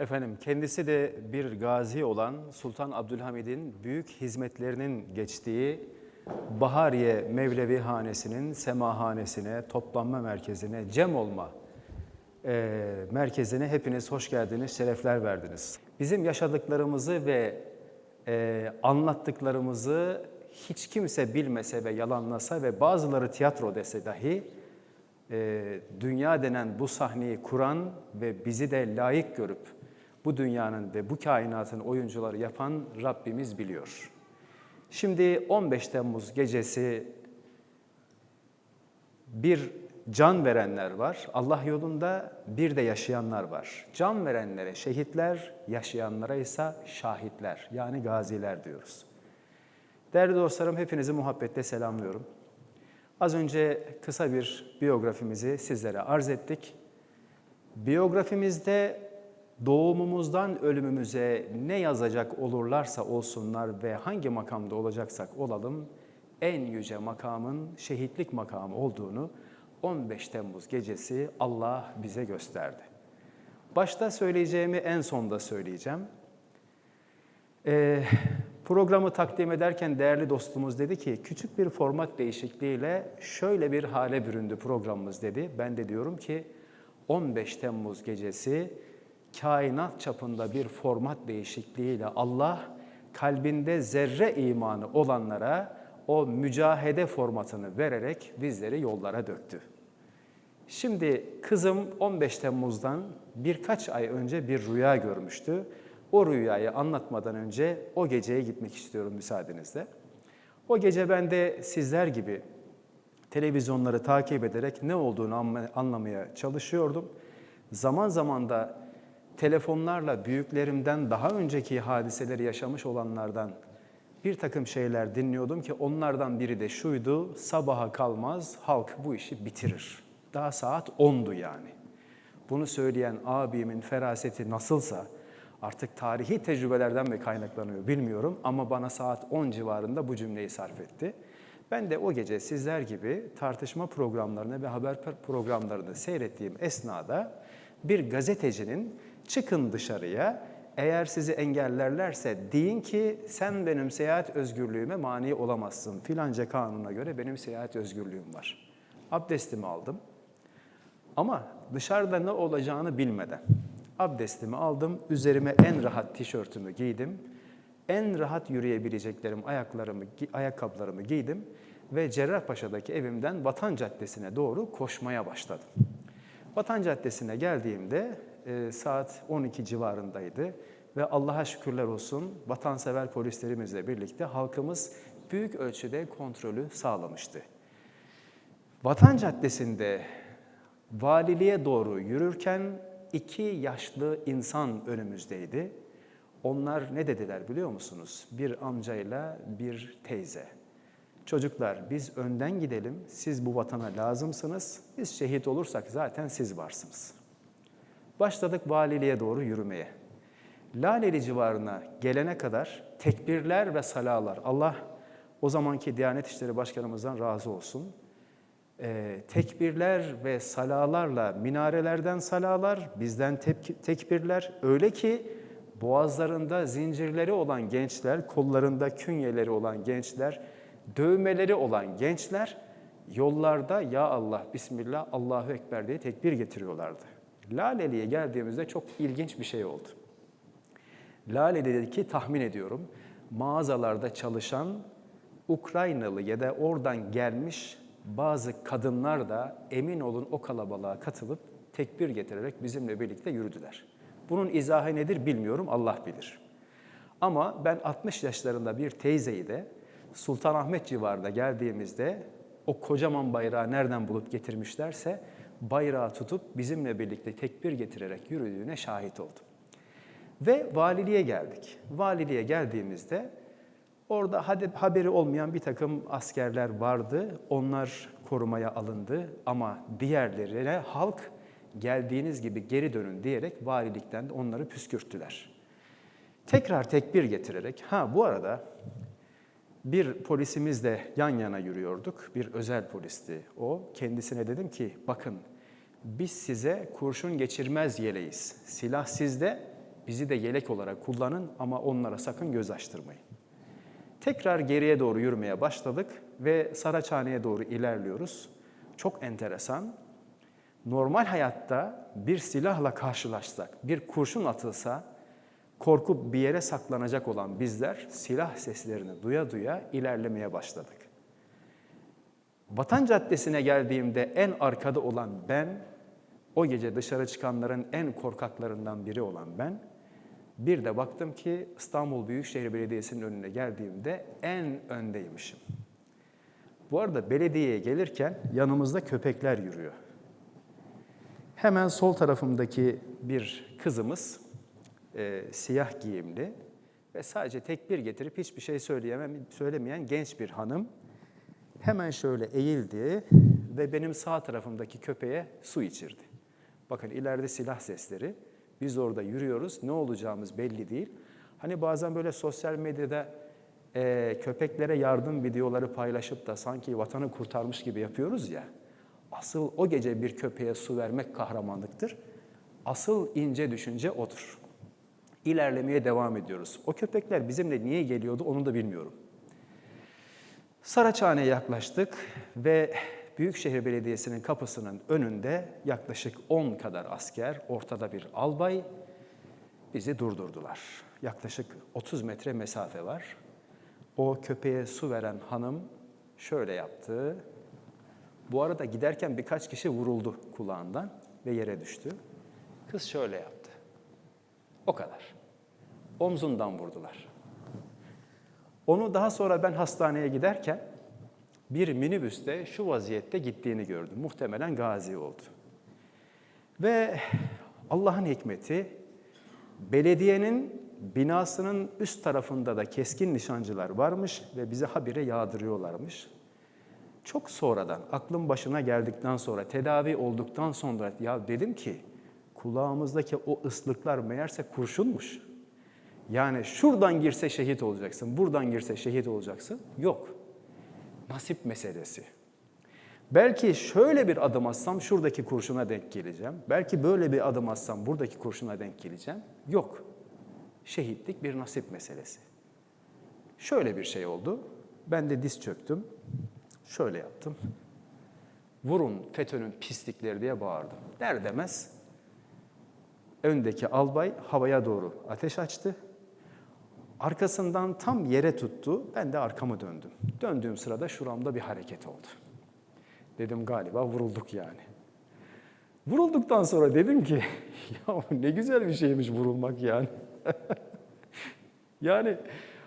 Efendim kendisi de bir gazi olan Sultan Abdülhamid'in büyük hizmetlerinin geçtiği Bahariye Mevlevi Hanesi'nin semahanesine, toplanma merkezine, cem olma e, merkezine hepiniz hoş geldiniz, şerefler verdiniz. Bizim yaşadıklarımızı ve e, anlattıklarımızı hiç kimse bilmese ve yalanlasa ve bazıları tiyatro dese dahi e, dünya denen bu sahneyi kuran ve bizi de layık görüp bu dünyanın ve bu kainatın oyuncuları yapan Rabbimiz biliyor. Şimdi 15 Temmuz gecesi bir can verenler var. Allah yolunda bir de yaşayanlar var. Can verenlere şehitler, yaşayanlara ise şahitler yani gaziler diyoruz. Değerli dostlarım hepinizi muhabbetle selamlıyorum. Az önce kısa bir biyografimizi sizlere arz ettik. Biyografimizde doğumumuzdan ölümümüze ne yazacak olurlarsa olsunlar ve hangi makamda olacaksak olalım, en yüce makamın şehitlik makamı olduğunu 15 Temmuz gecesi Allah bize gösterdi. Başta söyleyeceğimi en sonda söyleyeceğim. Ee, programı takdim ederken değerli dostumuz dedi ki küçük bir format değişikliğiyle şöyle bir hale büründü programımız dedi. Ben de diyorum ki 15 Temmuz gecesi kainat çapında bir format değişikliğiyle Allah kalbinde zerre imanı olanlara o mücahede formatını vererek bizleri yollara döktü. Şimdi kızım 15 Temmuz'dan birkaç ay önce bir rüya görmüştü. O rüyayı anlatmadan önce o geceye gitmek istiyorum müsaadenizle. O gece ben de sizler gibi televizyonları takip ederek ne olduğunu anlamaya çalışıyordum. Zaman zaman da telefonlarla büyüklerimden daha önceki hadiseleri yaşamış olanlardan bir takım şeyler dinliyordum ki onlardan biri de şuydu, sabaha kalmaz halk bu işi bitirir. Daha saat 10'du yani. Bunu söyleyen abimin feraseti nasılsa artık tarihi tecrübelerden mi kaynaklanıyor bilmiyorum ama bana saat 10 civarında bu cümleyi sarf etti. Ben de o gece sizler gibi tartışma programlarını ve haber programlarını seyrettiğim esnada bir gazetecinin çıkın dışarıya eğer sizi engellerlerse deyin ki sen benim seyahat özgürlüğüme mani olamazsın. Filanca kanuna göre benim seyahat özgürlüğüm var. Abdestimi aldım. Ama dışarıda ne olacağını bilmeden abdestimi aldım. Üzerime en rahat tişörtümü giydim. En rahat yürüyebileceklerim ayaklarımı, ayakkabılarımı giydim ve Cerrahpaşa'daki evimden Vatan Caddesi'ne doğru koşmaya başladım. Vatan Caddesi'ne geldiğimde e, saat 12 civarındaydı ve Allah'a şükürler olsun vatansever polislerimizle birlikte halkımız büyük ölçüde kontrolü sağlamıştı. Vatan Caddesi'nde valiliğe doğru yürürken iki yaşlı insan önümüzdeydi. Onlar ne dediler biliyor musunuz? Bir amcayla bir teyze. Çocuklar biz önden gidelim, siz bu vatana lazımsınız, biz şehit olursak zaten siz varsınız. Başladık valiliğe doğru yürümeye. Laleli civarına gelene kadar tekbirler ve salalar, Allah o zamanki Diyanet İşleri Başkanımızdan razı olsun. Ee, tekbirler ve salalarla minarelerden salalar, bizden tekbirler öyle ki boğazlarında zincirleri olan gençler, kollarında künyeleri olan gençler, dövmeleri olan gençler yollarda ya Allah, Bismillah, Allahu Ekber diye tekbir getiriyorlardı. Laleli'ye geldiğimizde çok ilginç bir şey oldu. Laleli'deki tahmin ediyorum mağazalarda çalışan Ukraynalı ya da oradan gelmiş bazı kadınlar da emin olun o kalabalığa katılıp tekbir getirerek bizimle birlikte yürüdüler. Bunun izahı nedir bilmiyorum Allah bilir. Ama ben 60 yaşlarında bir teyzeyi de Sultanahmet civarında geldiğimizde o kocaman bayrağı nereden bulup getirmişlerse bayrağı tutup bizimle birlikte tekbir getirerek yürüdüğüne şahit oldum. Ve valiliğe geldik. Valiliğe geldiğimizde orada haberi olmayan bir takım askerler vardı. Onlar korumaya alındı ama diğerlerine halk geldiğiniz gibi geri dönün diyerek valilikten de onları püskürttüler. Tekrar tekbir getirerek, ha bu arada bir polisimizle yan yana yürüyorduk. Bir özel polisti o. Kendisine dedim ki bakın biz size kurşun geçirmez yeleğiz. Silah sizde, Bizi de yelek olarak kullanın ama onlara sakın göz açtırmayın. Tekrar geriye doğru yürümeye başladık ve Saraçhane'ye doğru ilerliyoruz. Çok enteresan. Normal hayatta bir silahla karşılaşsak, bir kurşun atılsa korkup bir yere saklanacak olan bizler silah seslerini duya duya ilerlemeye başladık. Vatan Caddesi'ne geldiğimde en arkada olan ben, o gece dışarı çıkanların en korkaklarından biri olan ben, bir de baktım ki İstanbul Büyükşehir Belediyesi'nin önüne geldiğimde en öndeymişim. Bu arada belediyeye gelirken yanımızda köpekler yürüyor. Hemen sol tarafımdaki bir kızımız, e, siyah giyimli ve sadece tekbir getirip hiçbir şey söyleyemem, söylemeyen genç bir hanım hemen şöyle eğildi ve benim sağ tarafımdaki köpeğe su içirdi. Bakın ileride silah sesleri. Biz orada yürüyoruz. Ne olacağımız belli değil. Hani bazen böyle sosyal medyada e, köpeklere yardım videoları paylaşıp da sanki vatanı kurtarmış gibi yapıyoruz ya. Asıl o gece bir köpeğe su vermek kahramanlıktır. Asıl ince düşünce odur. İlerlemeye devam ediyoruz. O köpekler bizimle niye geliyordu onu da bilmiyorum. Saraçhane'ye yaklaştık ve Büyükşehir Belediyesi'nin kapısının önünde yaklaşık 10 kadar asker, ortada bir albay bizi durdurdular. Yaklaşık 30 metre mesafe var. O köpeğe su veren hanım şöyle yaptı. Bu arada giderken birkaç kişi vuruldu kulağından ve yere düştü. Kız şöyle yaptı. O kadar. Omzundan vurdular. Onu daha sonra ben hastaneye giderken bir minibüste şu vaziyette gittiğini gördüm. Muhtemelen gazi oldu. Ve Allah'ın hikmeti belediyenin binasının üst tarafında da keskin nişancılar varmış ve bize habire yağdırıyorlarmış. Çok sonradan, aklım başına geldikten sonra, tedavi olduktan sonra ya dedim ki kulağımızdaki o ıslıklar meğerse kurşunmuş. Yani şuradan girse şehit olacaksın, buradan girse şehit olacaksın. Yok. Nasip meselesi. Belki şöyle bir adım atsam şuradaki kurşuna denk geleceğim. Belki böyle bir adım atsam buradaki kurşuna denk geleceğim. Yok. Şehitlik bir nasip meselesi. Şöyle bir şey oldu. Ben de diz çöktüm. Şöyle yaptım. Vurun FETÖ'nün pislikleri diye bağırdım. Der demez öndeki albay havaya doğru ateş açtı. Arkasından tam yere tuttu. Ben de arkamı döndüm. Döndüğüm sırada şuramda bir hareket oldu. Dedim galiba vurulduk yani. Vurulduktan sonra dedim ki ya ne güzel bir şeymiş vurulmak yani. yani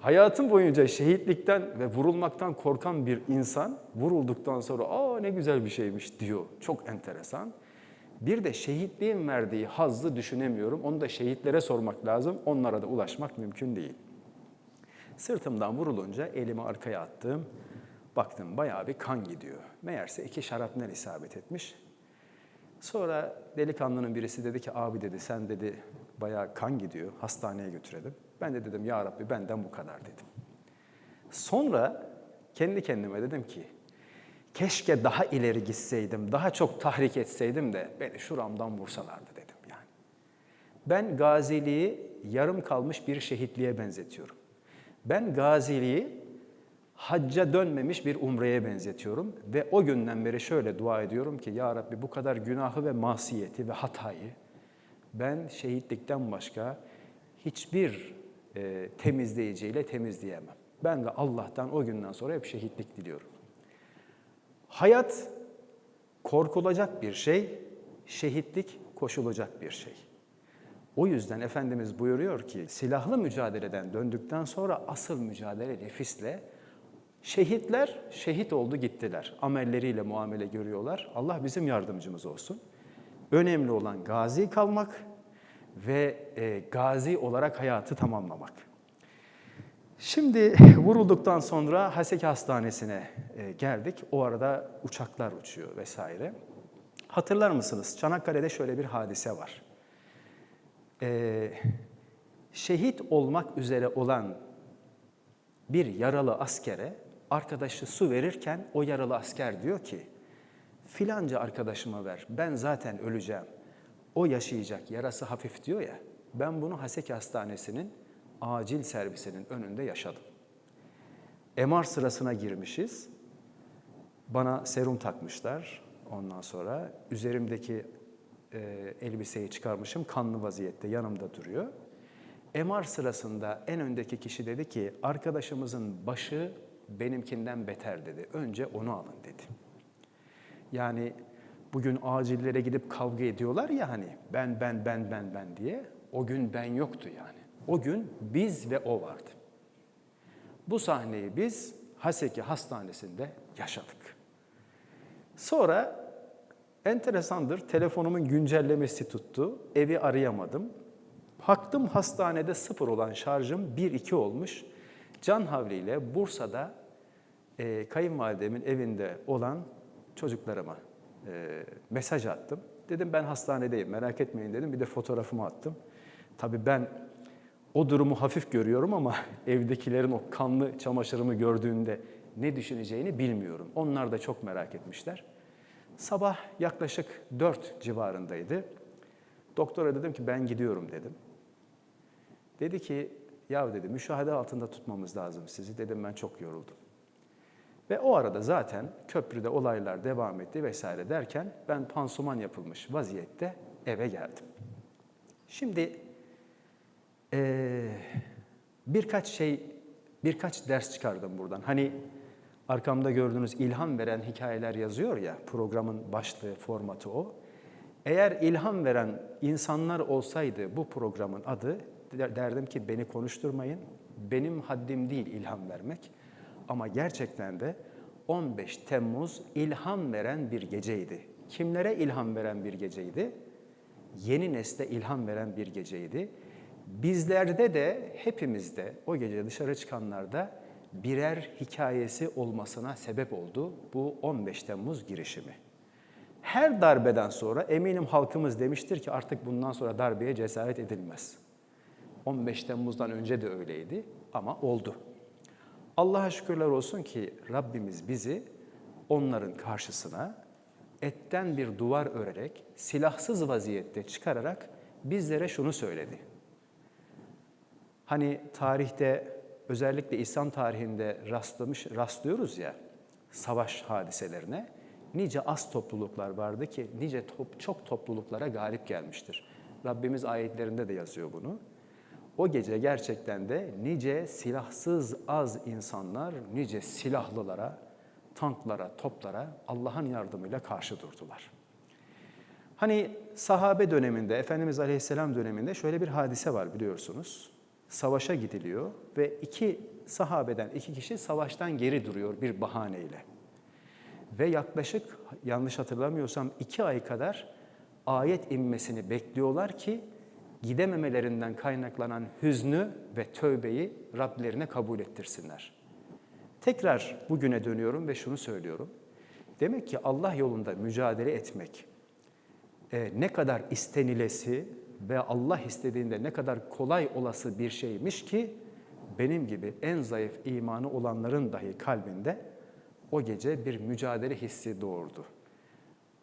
hayatım boyunca şehitlikten ve vurulmaktan korkan bir insan vurulduktan sonra aa ne güzel bir şeymiş diyor. Çok enteresan. Bir de şehitliğin verdiği hazzı düşünemiyorum. Onu da şehitlere sormak lazım. Onlara da ulaşmak mümkün değil. Sırtımdan vurulunca elimi arkaya attım. Baktım bayağı bir kan gidiyor. Meğerse iki şarapnel isabet etmiş. Sonra delikanlının birisi dedi ki abi dedi sen dedi bayağı kan gidiyor hastaneye götürelim. Ben de dedim ya Rabbi benden bu kadar dedim. Sonra kendi kendime dedim ki keşke daha ileri gitseydim, daha çok tahrik etseydim de beni şuramdan vursalardı dedim yani. Ben gaziliği yarım kalmış bir şehitliğe benzetiyorum. Ben gaziliği hacca dönmemiş bir umreye benzetiyorum ve o günden beri şöyle dua ediyorum ki Ya Rabbi bu kadar günahı ve masiyeti ve hatayı ben şehitlikten başka hiçbir e, temizleyiciyle temizleyemem. Ben de Allah'tan o günden sonra hep şehitlik diliyorum. Hayat korkulacak bir şey, şehitlik koşulacak bir şey. O yüzden Efendimiz buyuruyor ki silahlı mücadeleden döndükten sonra asıl mücadele nefisle şehitler şehit oldu gittiler. Amelleriyle muamele görüyorlar. Allah bizim yardımcımız olsun. Önemli olan gazi kalmak ve e, gazi olarak hayatı tamamlamak. Şimdi vurulduktan sonra Haseki Hastanesi'ne e, geldik. O arada uçaklar uçuyor vesaire. Hatırlar mısınız? Çanakkale'de şöyle bir hadise var. Ee, şehit olmak üzere olan bir yaralı askere arkadaşı su verirken o yaralı asker diyor ki filanca arkadaşıma ver ben zaten öleceğim. O yaşayacak yarası hafif diyor ya Ben bunu Haseki Hastanesi'nin acil servisinin önünde yaşadım. MR sırasına girmişiz. Bana serum takmışlar. Ondan sonra üzerimdeki e, elbiseyi çıkarmışım. Kanlı vaziyette yanımda duruyor. MR sırasında en öndeki kişi dedi ki arkadaşımızın başı benimkinden beter dedi. Önce onu alın dedi. Yani bugün acillere gidip kavga ediyorlar ya hani ben ben ben ben ben diye. O gün ben yoktu yani. O gün biz ve o vardı. Bu sahneyi biz Haseki Hastanesi'nde yaşadık. Sonra enteresandır telefonumun güncellemesi tuttu. Evi arayamadım. Baktım hastanede sıfır olan şarjım 1-2 olmuş. Can havliyle Bursa'da e, kayınvalidemin evinde olan çocuklarıma e, mesaj attım. Dedim ben hastanedeyim merak etmeyin dedim. Bir de fotoğrafımı attım. Tabii ben o durumu hafif görüyorum ama evdekilerin o kanlı çamaşırımı gördüğünde ne düşüneceğini bilmiyorum. Onlar da çok merak etmişler. Sabah yaklaşık 4 civarındaydı. Doktora dedim ki ben gidiyorum dedim. Dedi ki ya dedi müşahede altında tutmamız lazım sizi. Dedim ben çok yoruldum. Ve o arada zaten köprüde olaylar devam etti vesaire derken ben pansuman yapılmış vaziyette eve geldim. Şimdi ee, birkaç şey, birkaç ders çıkardım buradan. Hani arkamda gördüğünüz ilham veren hikayeler yazıyor ya, programın başlığı, formatı o. Eğer ilham veren insanlar olsaydı bu programın adı, derdim ki beni konuşturmayın, benim haddim değil ilham vermek. Ama gerçekten de 15 Temmuz ilham veren bir geceydi. Kimlere ilham veren bir geceydi? Yeni nesle ilham veren bir geceydi. Bizlerde de hepimizde o gece dışarı çıkanlarda birer hikayesi olmasına sebep oldu bu 15 Temmuz girişimi. Her darbeden sonra eminim halkımız demiştir ki artık bundan sonra darbeye cesaret edilmez. 15 Temmuz'dan önce de öyleydi ama oldu. Allah'a şükürler olsun ki Rabbimiz bizi onların karşısına etten bir duvar örerek, silahsız vaziyette çıkararak bizlere şunu söyledi. Hani tarihte özellikle İslam tarihinde rastlamış rastlıyoruz ya savaş hadiselerine. Nice az topluluklar vardı ki nice top, çok topluluklara galip gelmiştir. Rabbimiz ayetlerinde de yazıyor bunu. O gece gerçekten de nice silahsız az insanlar, nice silahlılara, tanklara, toplara Allah'ın yardımıyla karşı durdular. Hani sahabe döneminde, Efendimiz Aleyhisselam döneminde şöyle bir hadise var biliyorsunuz. Savaşa gidiliyor ve iki sahabeden iki kişi savaştan geri duruyor bir bahaneyle. Ve yaklaşık yanlış hatırlamıyorsam iki ay kadar ayet inmesini bekliyorlar ki gidememelerinden kaynaklanan hüznü ve tövbeyi Rablerine kabul ettirsinler. Tekrar bugüne dönüyorum ve şunu söylüyorum. Demek ki Allah yolunda mücadele etmek e, ne kadar istenilesi ve Allah istediğinde ne kadar kolay olası bir şeymiş ki benim gibi en zayıf imanı olanların dahi kalbinde o gece bir mücadele hissi doğurdu.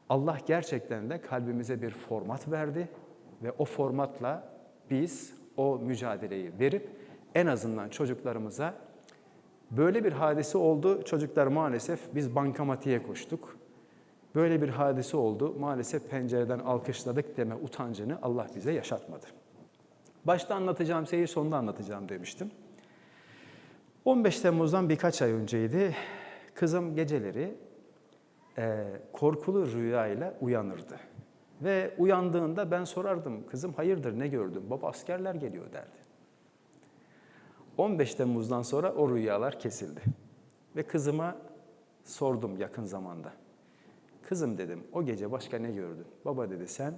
Allah gerçekten de kalbimize bir format verdi ve o formatla biz o mücadeleyi verip en azından çocuklarımıza böyle bir hadise oldu. Çocuklar maalesef biz bankamatiğe koştuk. Böyle bir hadise oldu. Maalesef pencereden alkışladık deme utancını Allah bize yaşatmadı. Başta anlatacağım şeyi sonunda anlatacağım demiştim. 15 Temmuz'dan birkaç ay önceydi. Kızım geceleri e, korkulu rüyayla uyanırdı. Ve uyandığında ben sorardım, kızım hayırdır ne gördün? Baba askerler geliyor derdi. 15 Temmuz'dan sonra o rüyalar kesildi. Ve kızıma sordum yakın zamanda. Kızım dedim o gece başka ne gördün? Baba dedi sen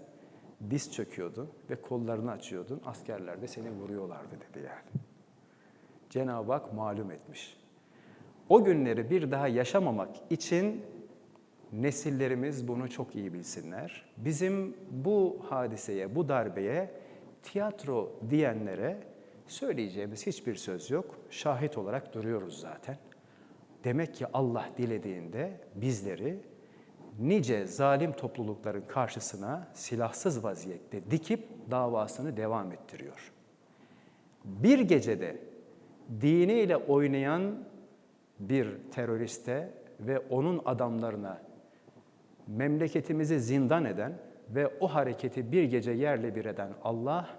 diz çöküyordun ve kollarını açıyordun. Askerler de seni vuruyorlardı dedi yani. Cenab-ı Hak malum etmiş. O günleri bir daha yaşamamak için nesillerimiz bunu çok iyi bilsinler. Bizim bu hadiseye, bu darbeye tiyatro diyenlere söyleyeceğimiz hiçbir söz yok. Şahit olarak duruyoruz zaten. Demek ki Allah dilediğinde bizleri nice zalim toplulukların karşısına silahsız vaziyette dikip davasını devam ettiriyor. Bir gecede diniyle oynayan bir teröriste ve onun adamlarına memleketimizi zindan eden ve o hareketi bir gece yerle bir eden Allah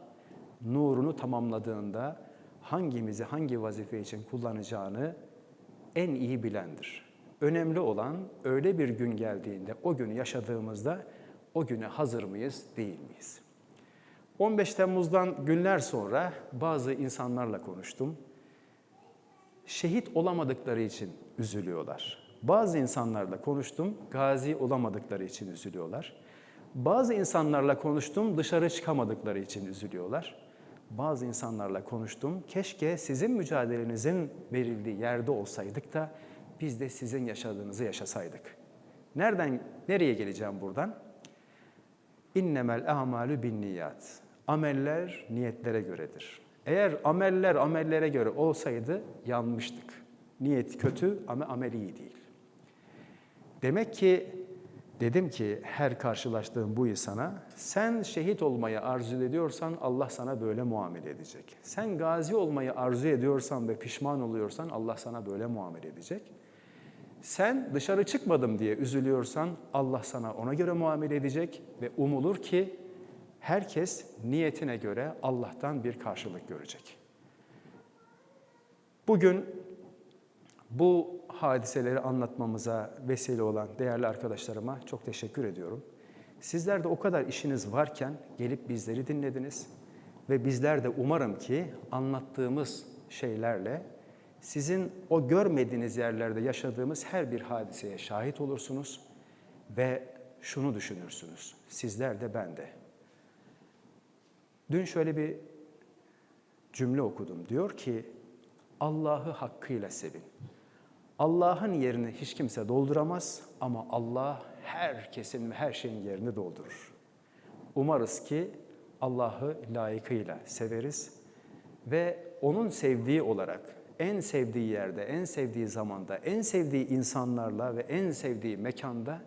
nurunu tamamladığında hangimizi hangi vazife için kullanacağını en iyi bilendir. Önemli olan öyle bir gün geldiğinde o günü yaşadığımızda o güne hazır mıyız, değil miyiz? 15 Temmuz'dan günler sonra bazı insanlarla konuştum. Şehit olamadıkları için üzülüyorlar. Bazı insanlarla konuştum, gazi olamadıkları için üzülüyorlar. Bazı insanlarla konuştum, dışarı çıkamadıkları için üzülüyorlar. Bazı insanlarla konuştum, keşke sizin mücadelenizin verildiği yerde olsaydık da biz de sizin yaşadığınızı yaşasaydık. Nereden, nereye geleceğim buradan? İnnemel amalü bin niyat. Ameller niyetlere göredir. Eğer ameller amellere göre olsaydı yanmıştık. Niyet kötü ama amel iyi değil. Demek ki dedim ki her karşılaştığım bu insana sen şehit olmayı arzu ediyorsan Allah sana böyle muamele edecek. Sen gazi olmayı arzu ediyorsan ve pişman oluyorsan Allah sana böyle muamele edecek. Sen dışarı çıkmadım diye üzülüyorsan Allah sana ona göre muamele edecek ve umulur ki herkes niyetine göre Allah'tan bir karşılık görecek. Bugün bu hadiseleri anlatmamıza vesile olan değerli arkadaşlarıma çok teşekkür ediyorum. Sizler de o kadar işiniz varken gelip bizleri dinlediniz ve bizler de umarım ki anlattığımız şeylerle sizin o görmediğiniz yerlerde yaşadığımız her bir hadiseye şahit olursunuz ve şunu düşünürsünüz. Sizler de ben de. Dün şöyle bir cümle okudum. Diyor ki Allah'ı hakkıyla sevin. Allah'ın yerini hiç kimse dolduramaz ama Allah herkesin ve her şeyin yerini doldurur. Umarız ki Allah'ı layıkıyla severiz ve onun sevdiği olarak en sevdiği yerde, en sevdiği zamanda, en sevdiği insanlarla ve en sevdiği mekanda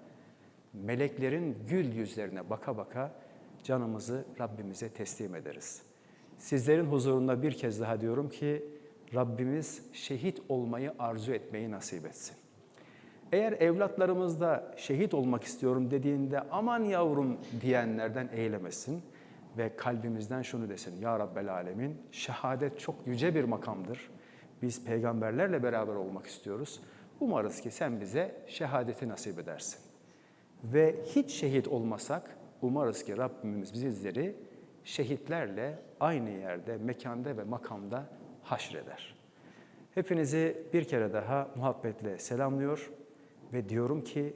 meleklerin gül yüzlerine baka baka canımızı Rabbimize teslim ederiz. Sizlerin huzurunda bir kez daha diyorum ki Rabbimiz şehit olmayı arzu etmeyi nasip etsin. Eğer evlatlarımızda şehit olmak istiyorum dediğinde aman yavrum diyenlerden eylemesin ve kalbimizden şunu desin. Ya Rabbel Alemin şehadet çok yüce bir makamdır. Biz peygamberlerle beraber olmak istiyoruz. Umarız ki sen bize şehadeti nasip edersin. Ve hiç şehit olmasak umarız ki Rabbimiz bizleri şehitlerle aynı yerde, mekanda ve makamda haşreder. Hepinizi bir kere daha muhabbetle selamlıyor ve diyorum ki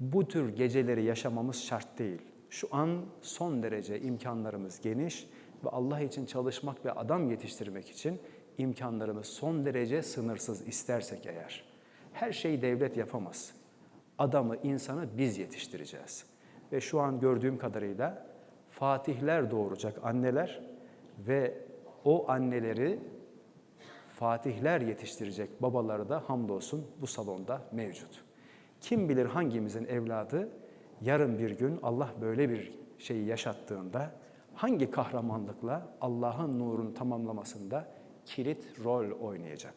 bu tür geceleri yaşamamız şart değil. Şu an son derece imkanlarımız geniş ve Allah için çalışmak ve adam yetiştirmek için imkanlarımız son derece sınırsız istersek eğer. Her şeyi devlet yapamaz. Adamı, insanı biz yetiştireceğiz. Ve şu an gördüğüm kadarıyla fatihler doğuracak anneler ve o anneleri fatihler yetiştirecek babaları da hamdolsun bu salonda mevcut. Kim bilir hangimizin evladı yarın bir gün Allah böyle bir şeyi yaşattığında hangi kahramanlıkla Allah'ın nurunu tamamlamasında kilit rol oynayacak.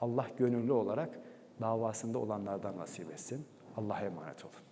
Allah gönüllü olarak davasında olanlardan nasip etsin. Allah'a emanet olun.